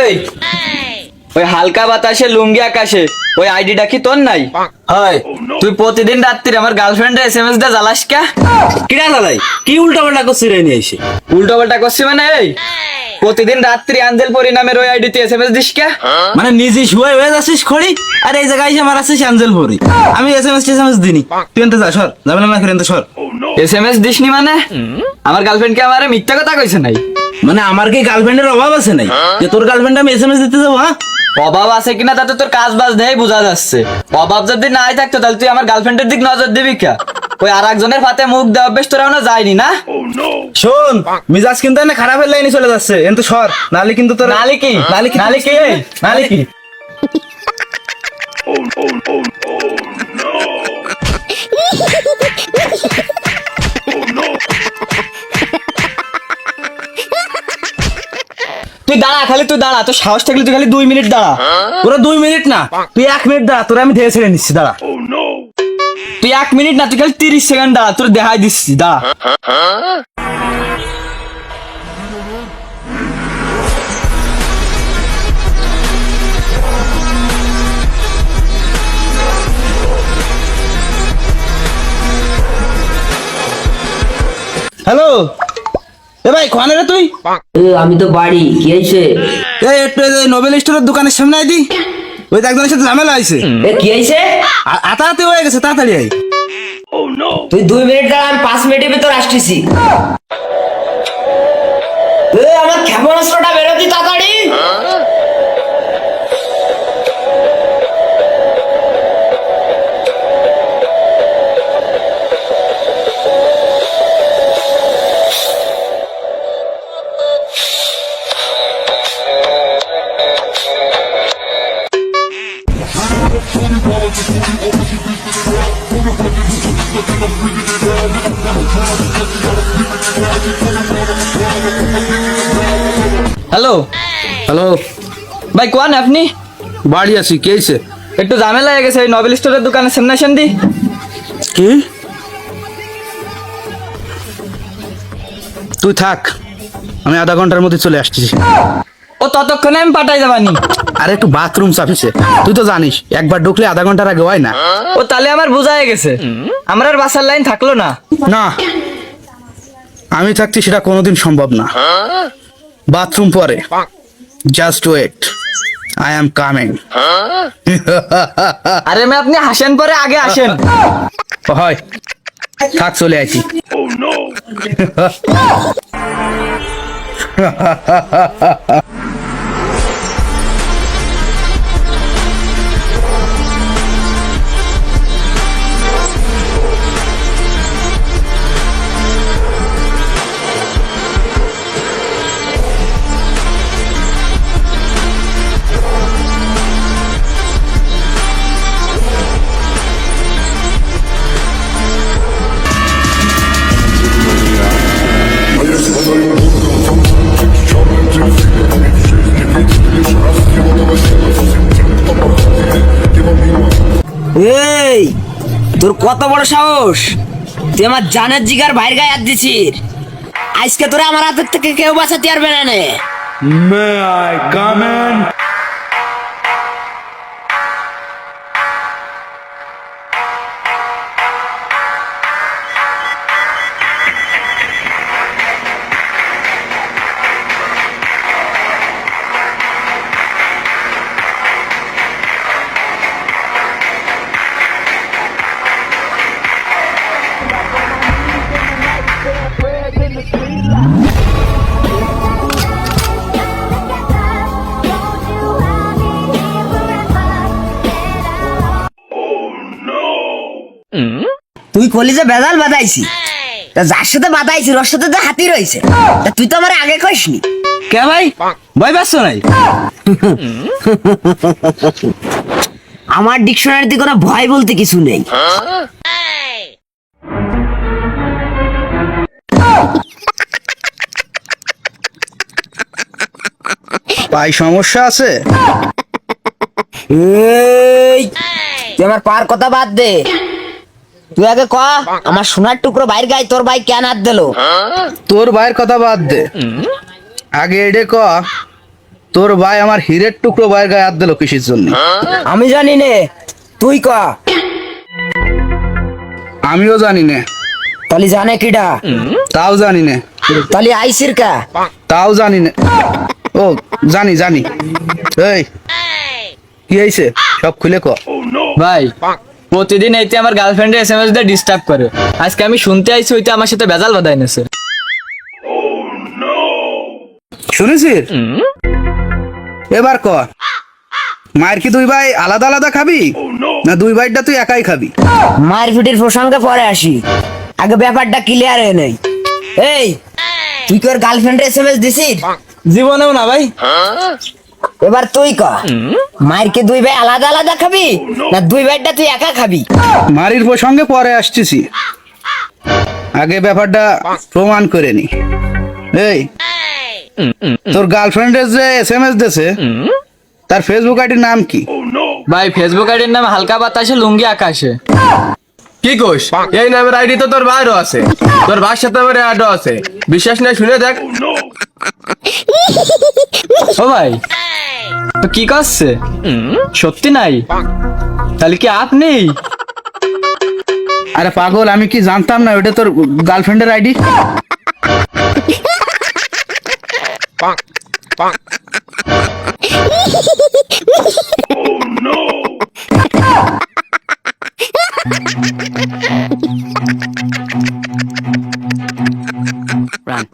এই ওই হালকা বাতাসে লুঙ্গি আকাশে ওই আইডিটা কি তোর নাই? হয়। তুই প্রতিদিন রাত্রি আমার গার্লফ্রেন্ডের এস এম দা জ্বালাস কা? কিরা কি উল্টা পাল্টা করছি রে নিয়ে এসে? উল্টো পাল্টা করছি মানে এই? প্রতিদিন রাত্রি আঞ্জেল পরিনামের ওই আইডিতে এস এম এস দিস কা? মানে নিজে শুয়ে হয়ে যাচ্ছিস খড়ি আর এই জায়গায় এসে মারাচ্ছিস আঞ্জেল ভরি আমি S M S S M S দিনি। তুই এনতে যা সর। যাবে না করে এনতে সর। এস এম এস দিসনি মানে? আমার গার্লফ্রেন্ড কে আমার মিথ্যা কথা কইছে নাই। মানে আমার কি গার্লফ্রেন্ডের অভাব আছে নাই? যে তোর গার্লফ্রেন্ড আমি এস এম এস দিতে যাব হ্যাঁ? অভাব আছে কিনা তাতে তোর কাজ বাজ নেই বোঝা যাচ্ছে। অভাব যদি নাই থাকতো তাহলে তুই আমার গার্লফ্রেন্ডের দিক নজর দিবি কা? ওই আর একজনের ফাতে মুখ দেওয়া বেশ তোরা না যায়নি না? শোন মিজাজ কিন্তু এনে খারাপের লাইনে চলে যাচ্ছে। এনতে সর নালে কিন্তু তোর নালি কি? নালে কি? নালি কি? নালি কি? তুই দাঁড়া, খালি তুই দাঁড়া, তোর সাহস থাকলে তুই খালি দুই মিনিট দাঁড়া। তোরা দুই মিনিট না, তুই এক মিনিট দাঁড়া, তোরা আমি ধেয়ে ছেড়ে নিচ্ছি, দাঁড়া। তুই এক মিনিট না, তুই খালি তিরিশ সেকেন্ড দাঁড়া, তোর দেখাই দিচ্ছি, দাঁড়া। হ্যালো এ ভাই খানে রে তুই। এ, আমি তো বাড়ি কি হয়েছে? এই একটু এই নোবেল স্টোরের দোকানের সামনে আই দি। ওই তো একজনের সাথে ঝামেলা হয়েছে। এ কি হয়েছে? আতাহাতি হয়ে গেছে তাড়াতাড়ি আই তুই দুই মিনিট দাঁড়া আমি পাঁচ মিনিটের ভিতর আসতেছি। এ, আমার ক্ষেপণাস্ত্রটা বেরোতি তাড়াতাড়ি। হ্যালো। হ্যালো। ভাই কোয়ান আপনি? বাড়ি আছি কে হয়েছে একটু ঝামেলা হয়ে গেছে এই নবেল স্টোরের দোকানের সামনে আসেন দি। কি? তুই থাক আমি আধা ঘণ্টার মধ্যে চলে আসছি। ও ততক্ষণে আমি পাঠাই যাবানি আর একটু বাথরুম চাপিছে তুই তো জানিস একবার ঢুকলে আধা ঘণ্টার আগে হয় না। ও তাহলে আমার বোঝা হয়ে গেছে। আমার আর বাসার লাইন থাকল না। না আমি থাকছি সেটা কোনোদিন সম্ভব না। বাথরুম পরে। Just wait I am coming আরে মে আপনি হাসেন পরে আগে আসেন। হয়। থাক চলে আইছি। এই তোর কত বড় সাহস? তুই আমার জানের জিগার ভাইয়ের গায়ে হাত দিছিস। আজকে তোরা আমার হাতের থেকে কেউ বাঁচাতে পারবে না নে। তুই কলিজে বেজাল বাদাইছি তা যার সাথে বাদাইছি ওর সাথে তো হাতি রয়েছে। তা তুই তো আমার আগে কইসনি। কে ভাই? ভয় পাচ্ছ নাই। আমার ডিকশনারিতে কোনো ভয় বলতে কিছু নেই। পাই সমস্যা আছে? এই তুই আমার পার কথা বাদ দে। তুই আগে ক আমার সোনার টুকরো বাইর গায়ে তোর ভাই কেন হাত দিল? তোর ভাইয়ের কথা বাদ দে। আগে এডে ক তোর ভাই আমার হীরের টুকরো ভাইয়ের গায়ে হাত দিল কিসের জন্য? আমি জানি নে তুই ক। আমিও জানি না। তালি জানে কিডা? তাও জানি না। তালি আইসির কা? তাও জানি না। ও জানি জানি। এই কি হয়েছে সব খুলে ক। ভাই প্রতিদিন এইতে আমার গার্লফ্রেন্ডের এস এম এস দিয়ে ডিস্টার্ব করে। আজকে আমি শুনতে আইছি হইতে আমার সাথে বেজাল বাধাই নেছে শুনেছিস? এবার ক মায়ের কি দুই ভাই আলাদা আলাদা খাবি? না দুই ভাইটা তুই একাই খাবি? মায়ের ফিটির প্রসঙ্গে পরে আসি। আগে ব্যাপারটা ক্লিয়ার হয়ে নেই। এই তুই কি ওর গার্লফ্রেন্ডের এস এম এস দিছিস? জীবনেও না ভাই। এবার তুই ক। মায়ের কি দুই ভাই আলাদা আলাদা খাবি না দুই ভাইটা তুই একা খাবি? মারির প্রসঙ্গে পরে আসতেছি। আগে ব্যাপারটা প্রমাণ করে নি। এই তোর গার্লফ্রেন্ডের যে এস এম এস দিছে তার ফেসবুক আইডির নাম কি? ভাই ফেসবুক আইডির নাম হালকা বাতাসে লুঙ্গি আকাশে। কি কোষ এই নামের আইডি তো তোর বাইরও আছে। তোর ভাইয়ের সাথে আমার অ্যাডও আছে। বিশ্বাস নাই শুনে দেখ। ও ভাই কি করছে? সত্যি নাই? তাহলে কি আপনি আরে পাগল আমি কি জানতাম না ওটা তোর গার্লফ্রেন্ডের আইডি Run.